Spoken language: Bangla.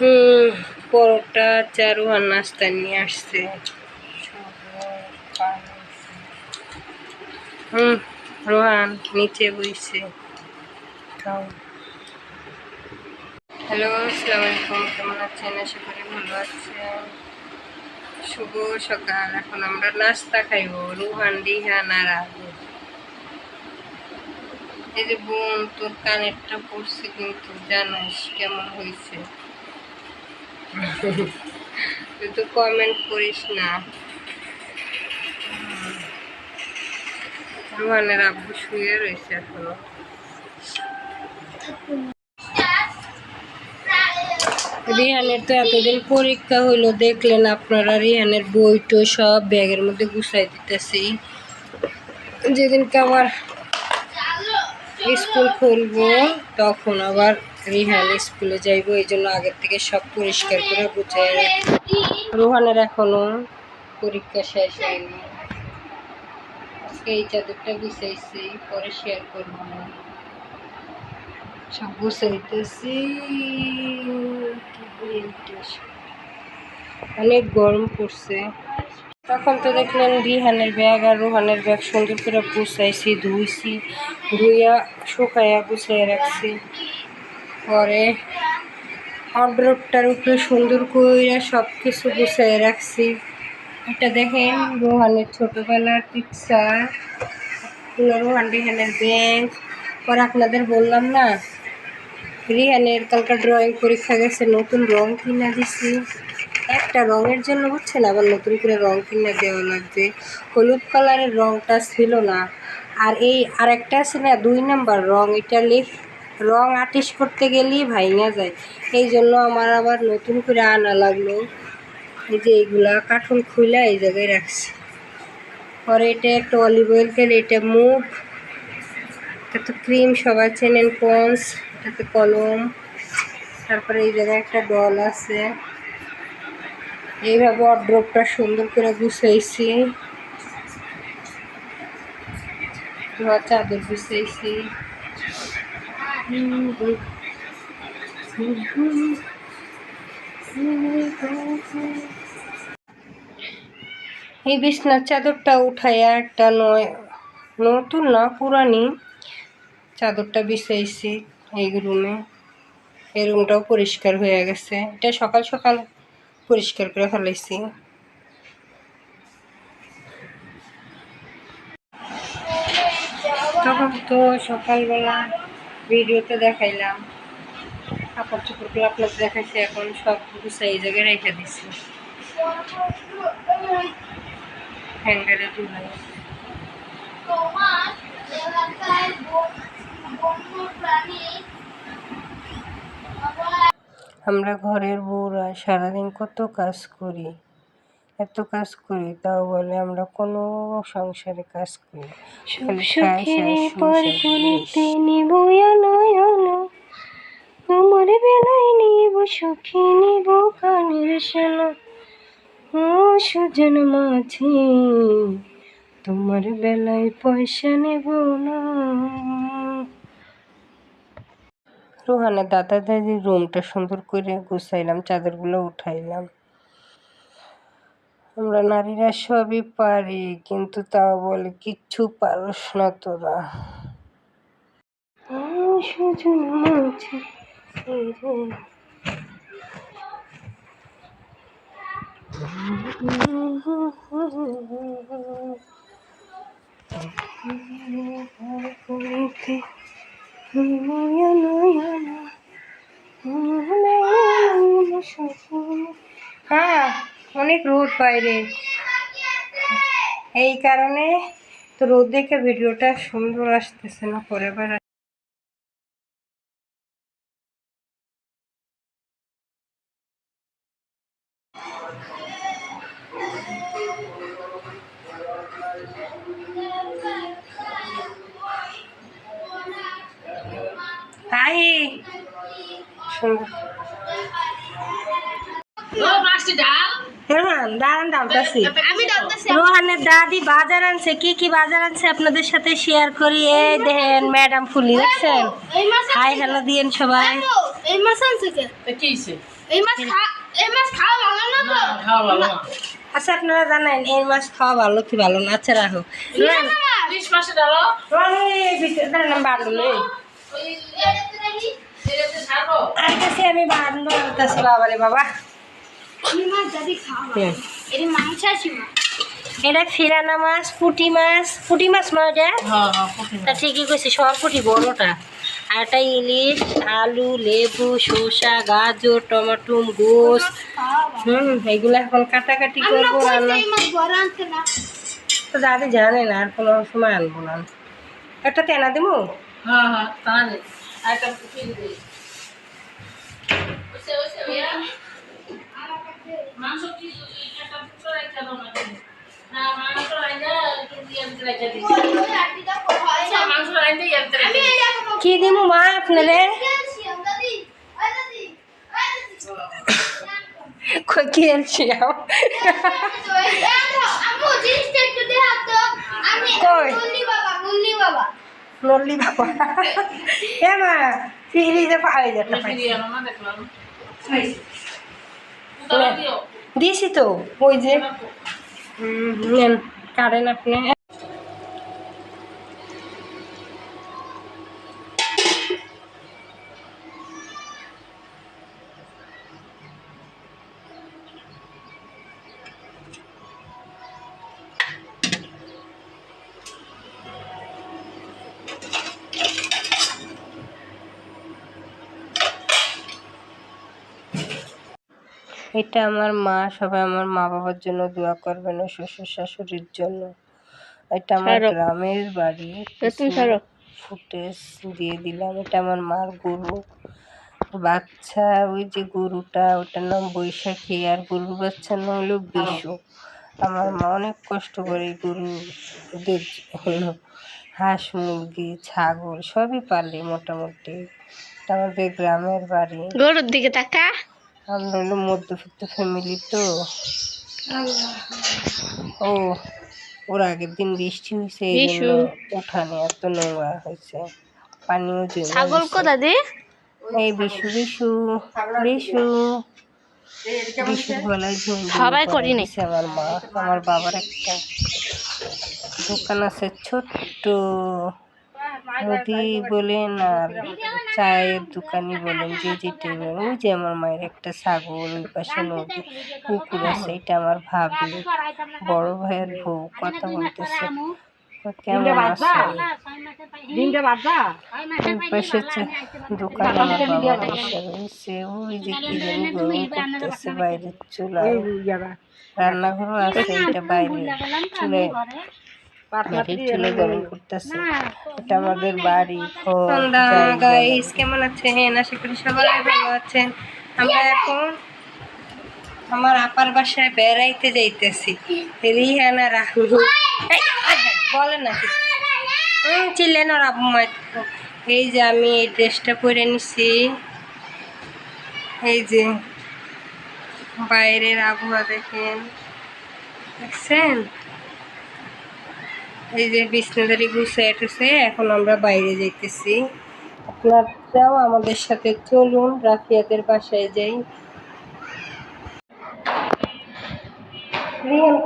হুম পরোটা, চারু, আর নাস্তা নিয়ে আসছে। হুম, রোহান নিচে বইছে। হ্যালো, আসসালামু আলাইকুম। কেমন আছেন? আশা করি ভালো আছেন। শুভ সকাল। এখন আমরা নাস্তা খাইব। রুহান, রিহান আর আলু এই যে বোন, তোর কানেরটা পড়ছে কিন্তু, জানাস কেমন হয়েছে? তুই কমেন্ট করিস না। রুহানের আব্বু শুয়ে রয়েছে এখনও। রিহানের তো এতদিন পরীক্ষা হইল, দেখলেন আপনারা রিহানের বইটো সব ব্যাগের মধ্যে গুছাই দিতেছি যেদিনকে আবার স্কুল খুলবো, তখন আবার রিহান স্কুলে যাইবো, এই জন্য আগের থেকে সব পরিষ্কার করে গুছাই রোহানের এখনও পরীক্ষা শেষ হয়নি। আজকে এই চাদরটা গুছাইছি, পরে শেয়ার করব। সব গুছাইতেছি। অনেক গরম পড়ছে। তখন তো দেখলেন রিহানের ব্যাগ আর রোহানের ব্যাগ সুন্দর করে গুছাইছি, ধুইছি, ধুইয়া শুকাইয়া গুছাইয়া রাখছি। পরে অড্রপটার উপরে সুন্দর করে সব কিছু গুছাইয়া রাখছি। এটা দেখেন, রোহানের ছোটোবেলার পিকচার রোহান রিহানের ব্যাগ পরে আপনাদের বললাম না, রিহানের কালকা ড্রয়িং পরীক্ষা গেছে, নতুন রং কিনা দিছি। একটা রঙের জন্য হচ্ছে না, আবার নতুন করে রং কিনা দেওয়া লাগবে। হলুদ কালারের রংটা ছিল না। আর এই আরেকটা আছে না, দুই নাম্বার রং, এটা লিখ রং আটিশ করতে গেলেই ভাইঙা যায়। এই জন্য আমার আবার নতুন করে আনা লাগল। এই যে এইগুলা কাঠল খুলে এই জায়গায় রাখছি। পরে এটা একটা অলিভ অয়েল তেল, এটা মুভ এটা তো ক্রিম সবাই চেনেন পন্স এটাতে কলম, তারপরে এই জায়গায় একটা ডল আছে। এইভাবে অড্রপটা সুন্দর করে গুছাইছি। চাদর গুছাইছি। এই বিছনার চাদরটা উঠাইয়া একটা নয়, নতুন না, পুরানি চাদরটা বিছাইছি এই রুমে। এই রুমটাও পরিষ্কার হয়ে গেছে। এটা সকাল সকাল পরিষ্কার করে ফেলাইছি। তখন তো সকালবেলা ভিডিওতে দেখাইলাম। কাপড় চোপড়গুলো আপনাদের দেখাইছি, এখন সব গুছাই জায়গায় রেখে দিছি। হ্যাঙ্গারে আমরা ঘরের বউরা সারাদিন কত কাজ করি। এত কাজ করি তাও বলে আমরা কোনো সংসারে কাজ করি না। খালি খাই, সারা সংসার করি। তোমার বেলায় নিব সখী নিব কানের সোনা ও সুজন মাঝি তোমার বেলায় পয়সা নেব না রোহানের দাদা দাদির রুমটা সুন্দর করে গুছাইলাম চাদরগুলো উঠাইলাম আমরা নারীরা সবই পারি কিন্তু তাও বলে কিচ্ছু পারস না তোরা মাঝি হ্যাঁ অনেক রোদ বাইরে। এই কারণে তো রোদ দেখে ভিডিওটা সুন্দর আসতেছে না পরে আবার হাই! সুন্দর। হ্যাঁ দাঁড়ান ডাকতেছি। রোহানের দাদি বাজার আনছে কি কি বাজার আনছে আপনাদের সাথে শেয়ার করি? এই দেখেন ম্যাডাম ফুলি দেখছেন? হাই হ্যালো দিয়েন সবাই। এই মাছ আনছে কে? এই মাছ এই মাছ খাওয়া ভালো না তো? খাওয়া ভালো না। আচ্ছা আপনারা জানেন এই মাছ খাওয়া ভালো কি ভালো না? আচ্ছা রাখো। আমি বাড়লো বাবা। এটি ফিরানা মাছ পুঁটি মাছ পুঁটি মাছ এটা হ্যাঁ, হ্যাঁ, তা ঠিকই কইছি সব পুঁটি বড়টা। আর এটা ইলিশ আলু লেবু শসা গাজর টমেটো গোস। হুম এগুলো এখন কাটাকাটি করব রান্না না। তো দাদি জানে না আর কোনো সময় আনব না। একটা তেনা দেবো হ্যাঁ, হ্যাঁ, তাহলে। আর একটা পুঁটি দে। ওইসে, ওইসে, ওইয়া। মাংস কি একটা টুকরো রাইখা দাও নাকি? না, মাংস রাইখা একটু ইয়াতে রাইখা দিই। মাংস কি দিবো মা আপনারে কই কি ক্যালসিয়াম আম্মু জিনিসটা একটু দেখাও তো আমি মুন্নি বাবা মুন্নি বাবা এ মা ফিরিজে পাই দেখলাম। দিয়েছি তো ওই যে। নেন কারেন আপনি। এটা আমার মা সবাই আমার মা বাবার জন্য দোয়া করবেন ও শ্বশুর শাশুড়ির জন্য। এটা আমার গ্রামের বাড়ি ফুটেজ দিয়ে দিলাম। এটা আমার মার গরু। বাচ্চা ওই যে গরুটা ওটার নাম বৈশাখী আর গরুর বাচ্চার নাম হলো বিশু। আমার মা অনেক কষ্ট করে গরুদের হলো হাঁস মুরগি ছাগল সবই পালে মোটামুটি। আমাদের গ্রামের বাড়ি। গরুর দিকে তাকা। আমরা হলো মধ্যবিত্ত ফ্যামিলি তো। ও ওর আগের দিন বৃষ্টি হয়েছে এই জন্য উঠানে এত নোংরা হয়েছে পানিও জমে ছাগল গেছে। কো দাদি এই বিশু বিশু বিশু। বিশুর গলায় সবাই করে। দিছে আমার মা আমার বাবার একটা দোকান আছে ছোট্ট। মুদি বলেন আর চায়ের দোকানই বলেন যে যেটা বলেন ওই যে আমার মায়ের একটা ছাগল ওই পাশে নদী পুকুর আছে এটা আমার ভাবি বড় ভাইয়ের বউ কথা বলতেছে। কেমন আছে? পাশে হচ্ছে দোকান আমার বাবা বসে রয়েছে ওই যে কি জানি গরম করতেছে বাইরের চুলায়। রান্নাঘরও আছে এটা বাইরে চুলে মাটির চুলে গরম করতেছে। এটা আমাদের বাড়ি গাইস কেমন আছেন? আশা করি সবাই ভালো আছেন। আমরা এখন আমার আপার বাসায় বেড়াইতে যাইতেছি। রিহানা রাহুল। বলে না কিছু। হুম চিল্লেন আবু এই যে আমি এই ড্রেসটা পরে নিছি। এই যে বাইরের আবহাওয়া দেখেন। দেখছেন? এই যে বিষ্ণুদারি গুছিয়ে টুছে এখন আমরা বাইরে যাইতেছি। আপনারাও আমাদের সাথে, চলুন, রাফিয়াদের বাসায় যাই। রিয়ান